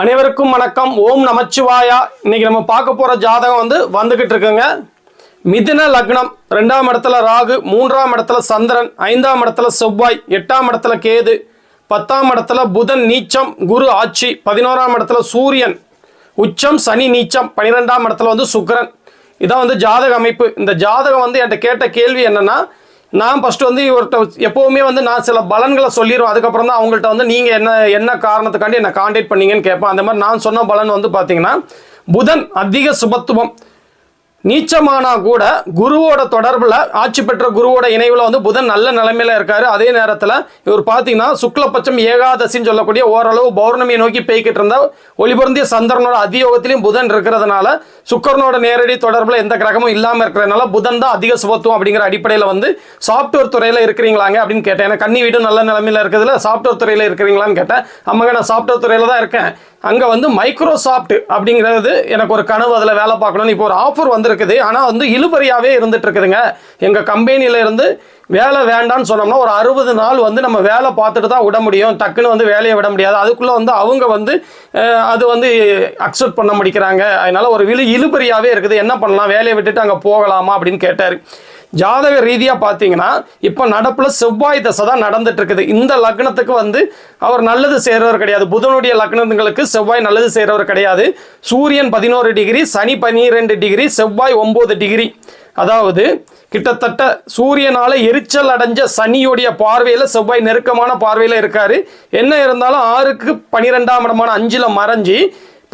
அனைவருக்கும் வணக்கம். ஓம் நமச்சிவாயா. இன்னைக்கு நம்ம பார்க்க போற ஜாதகம் வந்து வந்துகிட்டு இருக்குங்க. மிதுன லக்னம். ரெண்டாம் இடத்துல ராகு மூன்றாம் இடத்துல சந்திரன் ஐந்தாம் இடத்துல செவ்வாய் எட்டாம் இடத்துல கேது பத்தாம் இடத்துல புதன் நீச்சம் குரு ஆட்சி பதினோராம் இடத்துல சூரியன் உச்சம் சனி நீச்சம் பன்னிரெண்டாம் இடத்துல வந்து சுக்கரன். இதான் வந்து ஜாதக அமைப்பு. இந்த ஜாதகம் வந்து என்கிட்ட கேட்ட கேள்வி என்னன்னா நான் ஃபஸ்ட்டு வந்து இவர்கிட்ட எப்போவுமே வந்து நான் சில பலன்களை சொல்லிடுவேன். அதுக்கப்புறம் தான் அவங்கள்ட்ட வந்து நீங்கள் என்ன என்ன காரணத்துக்காண்டி என்னை காண்டாக்ட் பண்ணீங்கன்னு கேட்பேன். அந்த மாதிரி நான் சொன்ன பலன் வந்து பார்த்தீங்கன்னா புதன் அதிக சுபத்துவம். நீச்சமானா கூட குருவோட தொடர்பில் ஆட்சி பெற்ற குருவோட இணைவில் வந்து புதன் நல்ல நிலைமையில் இருக்கார். அதே நேரத்தில் இவர் பார்த்தீங்கன்னா சுக்லபட்சம் ஏகாதசின்னு சொல்லக்கூடிய ஓரளவு பௌர்ணமியை நோக்கி பேய்கிட்டு இருந்த ஒளிபொருந்திய சந்திரனோட அதியோகத்திலையும் புதன் இருக்கிறதுனால சுக்கரனோட நேரடி தொடர்பில் எந்த கிரகமும் இல்லாமல் இருக்கிறதுனால புதன் தான் அதிக சுபத்துவம் அப்படிங்கிற அடிப்படையில் வந்து சாஃப்ட்வேர் துறையில் இருக்கிறீங்களாங்க அப்படின்னு கேட்டேன். ஏன்னா கன்னி வீடும் நல்ல நிலைமையில் இருக்கிறதுல சாஃப்ட்வேர் துறையில் இருக்கிறீங்களான்னு கேட்டேன். அம்மாங்க நான் சாஃப்ட்வேர் துறையில் தான் இருக்கேன். அங்கே வந்து மைக்ரோசாஃப்ட் அப்படிங்கிறது எனக்கு ஒரு கனவு அதில் வேலை பார்க்கணும்னு இப்போ ஒரு ஆஃபர் வந்திருக்குது. ஆனால் வந்து இழுபறியாகவே இருந்துட்டு இருக்குதுங்க எங்கள் கம்பெனியில இருந்து வேலை வேண்டாம்னு சொன்னோம்னா ஒரு அறுபது நாள் வந்து நம்ம வேலை பார்த்துட்டு தான் விட முடியும். டக்குன்னு வந்து வேலையை விட முடியாது. அதுக்குள்ளே வந்து அவங்க வந்து அது வந்து அக்செப்ட் பண்ண முடிக்கிறாங்க அதனால ஒரு விழு இழுபறியாகவே இருக்குது. என்ன பண்ணலாம்? வேலையை விட்டுட்டு அங்கே போகலாமா? அப்படின்னு கேட்டார். ஜாதக ரீதியாக பார்த்தீங்கன்னா இப்போ நடப்பில் செவ்வாய் தசை தான் நடந்துட்டு இருக்குது இந்த லக்னத்துக்கு வந்து அவர் நல்லது செய்கிறவர் கிடையாது. புதனுடைய லக்னங்களுக்கு செவ்வாய் நல்லது செய்கிறவர் கிடையாது. சூரியன் பதினோரு டிகிரி சனி பன்னிரெண்டு டிகிரி செவ்வாய் ஒம்பது டிகிரி. அதாவது கிட்டத்தட்ட சூரியனால எரிச்சல் அடைஞ்ச சனியுடைய பார்வையில் செவ்வாய் நெருக்கமான பார்வையில் இருக்காரு. என்ன இருந்தாலும் ஆறுக்கு பனிரெண்டாம் இடமான அஞ்சில் மறைஞ்சி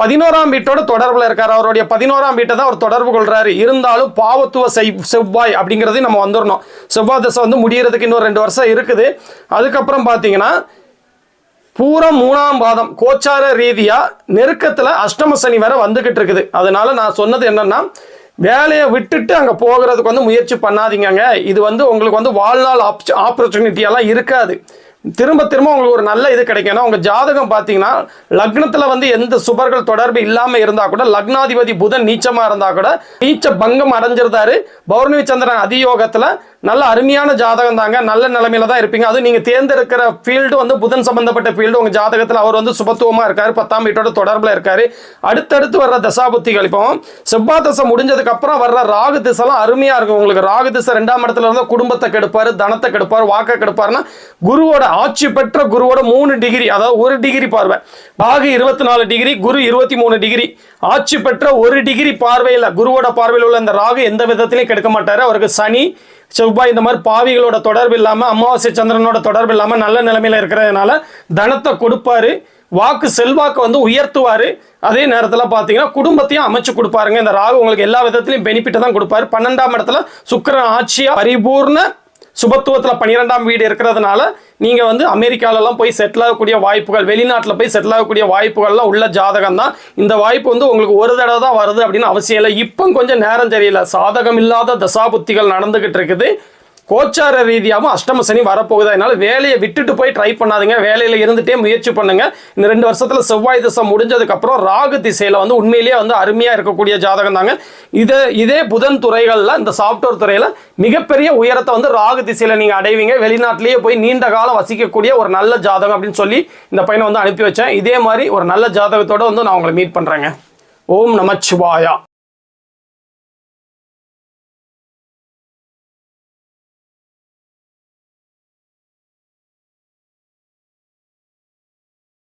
பதினோராம் வீட்டோட தொடர்பில் இருக்கார். அவருடைய பதினோராம் வீட்டை தான் அவர் தொடர்பு கொள்றாரு. இருந்தாலும் பாவத்துவ செவ்வாய் அப்படிங்கிறதையும் நம்ம வந்துடணும் செவ்வாய் தசை வந்து முடியறதுக்கு இன்னும் ரெண்டு வருஷம் இருக்குது. அதுக்கப்புறம் பார்த்தீங்கன்னா பூரம் மூணாம் பாதம் கோச்சார ரீதியா நெருக்கத்துல அஷ்டம சனி வேற வந்துகிட்டு இருக்குது. அதனால நான் சொன்னது என்னன்னா வேலையை விட்டுட்டு அங்க போகிறதுக்கு வந்து முயற்சி பண்ணாதீங்கங்க. இது வந்து உங்களுக்கு வந்து வாழ்நாள் ஆப்பர்ச்சுனிட்டி எல்லாம் இருக்காது. திரும்ப திரும்ப உங்களுக்கு ஒரு நல்ல இது கிடைக்கும். உங்கள் ஜாதகம் பார்த்தீங்கன்னா லக்னத்துல வந்து எந்த சுபர்கள் தொடர்பு இல்லாம இருந்தா கூட லக்னாதிபதி புதன் நீச்சமா இருந்தா கூட நீச்ச பங்கம் அடைஞ்சிருந்தாரு. பௌர்ணமி சந்திரன் அதியோகத்தில் நல்ல அருமையான ஜாதகம் தாங்க. நல்ல நிலைமையில தான் இருப்பீங்க. அது நீங்க தேர்ந்தெடுக்கிற ஃபீல்டு வந்து புதன் சம்பந்தப்பட்ட ஃபீல்டு உங்க ஜாதகத்தில் அவர் வந்து சுபத்துவமா இருக்காரு. பத்தாம் வீட்டோட தொடர்பில் இருக்காரு. அடுத்தடுத்து வர்ற தசாபுத்திகள் இப்போ செவ்வா தசை முடிஞ்சதுக்கு அப்புறம் வர்ற ராகு திசைலாம் அருமையா இருக்கும். உங்களுக்கு ராகு திசை ரெண்டாம் இடத்துல இருந்தால் குடும்பத்தை கெடுப்பாரு தனத்தை கெடுப்பாரு வாக்க கெடுப்பாருன்னா குருவோட ஆட்சி பெற்ற குருவோட மூணு டிகிரி அதாவது ஒரு டிகிரி பார்வை. ராகு இருபத்தி நாலு டிகிரி குரு இருபத்தி மூணு டிகிரி ஆட்சி பெற்ற ஒரு டிகிரி பார்வையில் குருவோட பார்வையில் உள்ள அந்த ராகு எந்த விதத்திலையும் கெடுக்க மாட்டாரு. அவருக்கு சனி செவ்வாய் இந்த மாதிரி பாவிகளோட தொடர்பு இல்லாமல் அமாவாசை சந்திரனோட தொடர்பு இல்லாமல் நல்ல நிலைமையில் இருக்கிறதுனால தனத்தை கொடுப்பாரு. வாக்கு செல்வாக்கு வந்து உயர்த்துவார். அதே நேரத்தில் பார்த்தீங்கன்னா குடும்பத்தையும் அமைச்சு கொடுப்பாருங்க. இந்த ராகு உங்களுக்கு எல்லா விதத்திலையும் பெனிஃபிட்டை தான் கொடுப்பாரு. பன்னெண்டாம் இடத்துல சுக்கரன் ஆட்சியாக பரிபூர்ண சுபத்துவத்தில் பன்னிரெண்டாம் வீடு இருக்கிறதுனால நீங்கள் வந்து அமெரிக்காலலாம் போய் செட்டில் ஆகக்கூடிய வாய்ப்புகள் வெளிநாட்டில் போய் செட்டில் ஆகக்கூடிய வாய்ப்புகள்லாம் உள்ள ஜாதகம் தான் இந்த வாய்ப்பு வந்து உங்களுக்கு ஒரு தடவை தான் வருது அப்படின்னு அவசியம் இல்லை. இப்போ கொஞ்சம் நேரம் தெரியல. சாதகம் இல்லாத தசாபுத்திகள் நடந்துகிட்டு இருக்குது. கோச்சார ரீதியாகவும் அஷ்டம சனி வரப்போகுது. அதனால வேலையை விட்டுட்டு போய் ட்ரை பண்ணாதீங்க. வேலையில் இருந்துட்டே முயற்சி பண்ணுங்க. இந்த ரெண்டு வருஷத்தில் செவ்வாய் திசை முடிஞ்சதுக்கப்புறம் ராகு திசையில் வந்து உண்மையிலேயே வந்து அருமையாக இருக்கக்கூடிய ஜாதகம் தாங்க. இதே இதே புதன் துறைகளில் இந்த சாஃப்ட்வேர் துறையில் மிகப்பெரிய உயரத்தை வந்து ராகு திசையில் நீங்கள் அடைவீங்க. வெளிநாட்டிலேயே போய் நீண்ட காலம் வசிக்கக்கூடிய ஒரு நல்ல ஜாதகம் அப்படின்னு சொல்லி இந்த பையனை வந்து அனுப்பி வச்சேன். இதே மாதிரி ஒரு நல்ல ஜாதகத்தோடு வந்து நான் உங்களை மீட் பண்ணுறேங்க ஓம் நமச்சிவாயா.